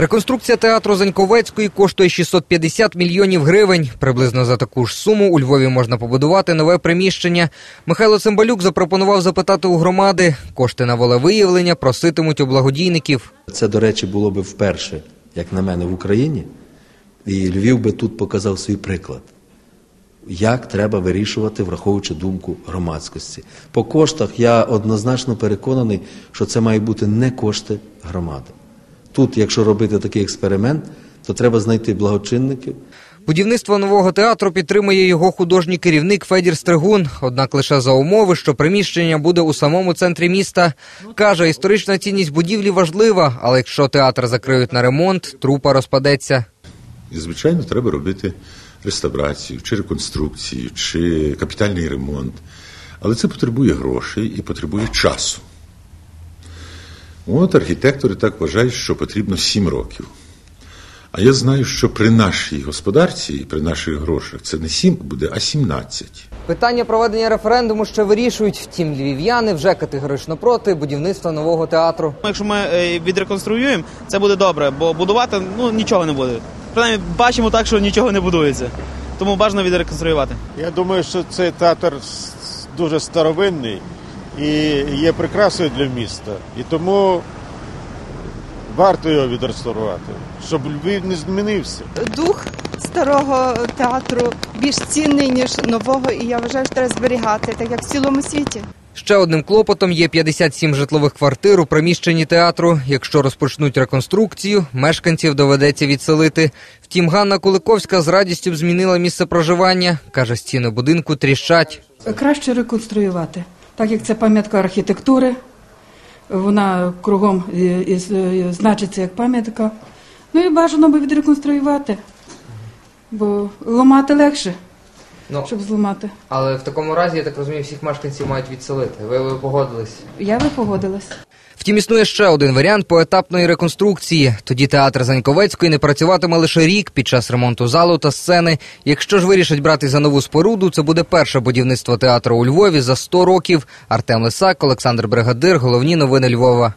Реконструкція театру Заньковецької коштує 650 мільйонів гривень. Приблизно за таку ж суму у Львові можна побудувати нове приміщення. Михайло Цимбалюк запропонував запитати у громади. Кошти на волевиявлення проситимуть у благодійників. Це, до речі, було би вперше, як на мене, в Україні. І Львів би тут показав свій приклад, як треба вирішувати, враховуючи думку громадськості. По коштах я однозначно переконаний, що це мають бути не кошти громади. Тут, якщо робити такий експеримент, то треба знайти благочинників, Будівництво нового театру підтримує його художній керівник Федір Стригун. Однак лише за умови, що приміщення буде у самому центрі міста. Каже, історична цінність будівлі важлива, але якщо театр закриють на ремонт, трупа розпадеться. І, звичайно, треба робити реставрацію, чи реконструкцію, чи капітальний ремонт. Але це потребує грошей і потребує часу. От архітектори так вважають, що потрібно 7 років. А я знаю, що при нашій господарці і при наших грошах це не 7 буде, а 17. Питання проведення референдуму ще вирішують. Втім, львів'яни вже категорично проти будівництва нового театру. Якщо ми е, відреконструюємо, це буде добре, бо будувати ну нічого не буде. Принаймні, бачимо так, що нічого не будується. Тому бажано відреконструювати. Я думаю, що цей театр дуже старовинний і є прикрасою для міста. І тому варто його відреставрувати, щоб Львів не змінився. дух старого театру більш цінний ніж нового, і я вважаю, що треба зберігати, так як в цілому світі. Ще одним клопотом є 57 житлових квартир у приміщенні театру. Якщо розпочнуть реконструкцію, мешканців доведеться відселити. Втім, Ганна Куликовська з радістю б змінила місце проживання. Каже, стіни будинку тріщать. Краще реконструювати, так як це пам'ятка архітектури, вона кругом значиться як пам'ятка. Ну і бажано би відреконструювати, бо ламати легше, Ну, щоб зламати. але в такому разі, я так розумію, всіх мешканців мають відселити. Ви, ви погодились? Я би погодилась. Втім, існує ще один варіант поетапної реконструкції. Тоді театр Заньковецької не працюватиме лише рік під час ремонту залу та сцени. Якщо ж вирішать брати за нову споруду, це буде перше будівництво театру у Львові за 100 років. Артем Лисак, Олександр Бригадир. Головні новини Львова.